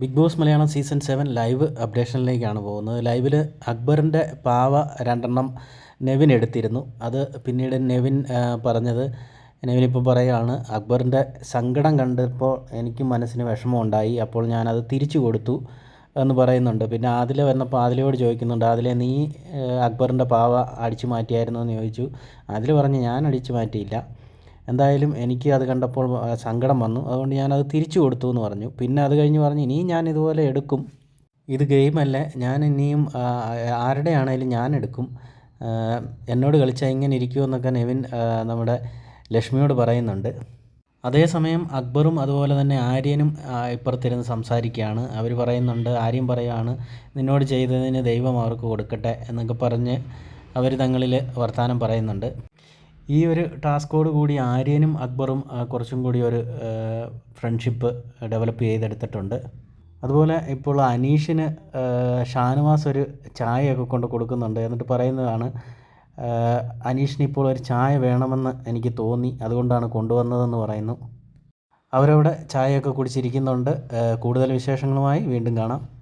Big Boss Malayalam season seven live അപ്ഡേഷനിലേക്കാണ് പോകുന്നത്. ലൈവിൽ അക്ബറിന്റെ പാവ രണ്ടെണ്ണം നെവിൻ എടുത്തിരുന്നു. അത് പിന്നീട് നെവിൻ പറഞ്ഞത് നെവിൻ ഇപ്പോൾ പറയുകയാണ് അക്ബറിന്റെ സങ്കടം കണ്ടപ്പോൾ എനിക്ക് മനസ്സിന് വിഷമമുണ്ടായി അപ്പോൾ ഞാനത് തിരിച്ചു കൊടുത്തു എന്ന് പറയുന്നുണ്ട്. പിന്നെ ആദില വന്നപ്പോൾ ആദിലയോട് ചോദിക്കുന്നുണ്ട് ആദിലെ നീ അക്ബറിന്റെ പാവ അടിച്ചു മാറ്റിയായിരുന്നു? എന്ന് ചോദിച്ചു. അതിൽ പറഞ്ഞു ഞാൻ അടിച്ചു മാറ്റിയില്ല. എന്തായാലും എനിക്ക് അത് കണ്ടപ്പോൾ സങ്കടം വന്നു. അതുകൊണ്ട് ഞാനത് തിരിച്ചു കൊടുത്തു എന്ന് പറഞ്ഞു. പിന്നെ അത് കഴിഞ്ഞ് പറഞ്ഞു ഇനിയും ഞാൻ ഇതുപോലെ എടുക്കും. ഇത് ഗെയിമല്ല ഞാൻ ഇനിയും ആരുടെ ആണെങ്കിലും ഞാൻ എടുക്കും. എന്നോട് കളിച്ചാൽ ഇങ്ങനെ ഇരിക്കുമെന്നൊക്കെ നെവിൻ നമ്മുടെ ലക്ഷ്മിയോട് പറയുന്നുണ്ട്. അതേസമയം അക്ബറും അതുപോലെ തന്നെ ആര്യനും ഇപ്പുറത്തിരുന്ന് സംസാരിക്കുകയാണ്. അവർ പറയുന്നുണ്ട് ആര്യം പറയുകയാണ് നിന്നോട് ചെയ്തതിന് ദൈവം അവർക്ക് കൊടുക്കട്ടെ എന്നൊക്കെ പറഞ്ഞ് അവർ തങ്ങളിൽ വർത്തമാനം പറയുന്നുണ്ട്. ഈ ഒരു ടാസ്കോട് കൂടി ആര്യനും അക്ബറും കുറച്ചും കൂടി ഒരു ഫ്രണ്ട്ഷിപ്പ് ഡെവലപ്പ് ചെയ്തെടുത്തിട്ടുണ്ട്. അതുപോലെ ഇപ്പോൾ അനീഷിന് ഷാനുവാസ് ഒരു ചായയൊക്കെ കൊണ്ട് കൊടുക്കുന്നുണ്ട്. എന്നിട്ട് പറയുന്നതാണ് അനീഷിന് ഇപ്പോൾ ഒരു ചായ വേണമെന്ന് എനിക്ക് തോന്നി. അതുകൊണ്ടാണ് കൊണ്ടുവന്നതെന്ന് പറയുന്നു. അവരവിടെ ചായയൊക്കെ കുടിച്ചിരിക്കുന്നുണ്ട്. കൂടുതൽ വിശേഷങ്ങളുമായി വീണ്ടും കാണാം.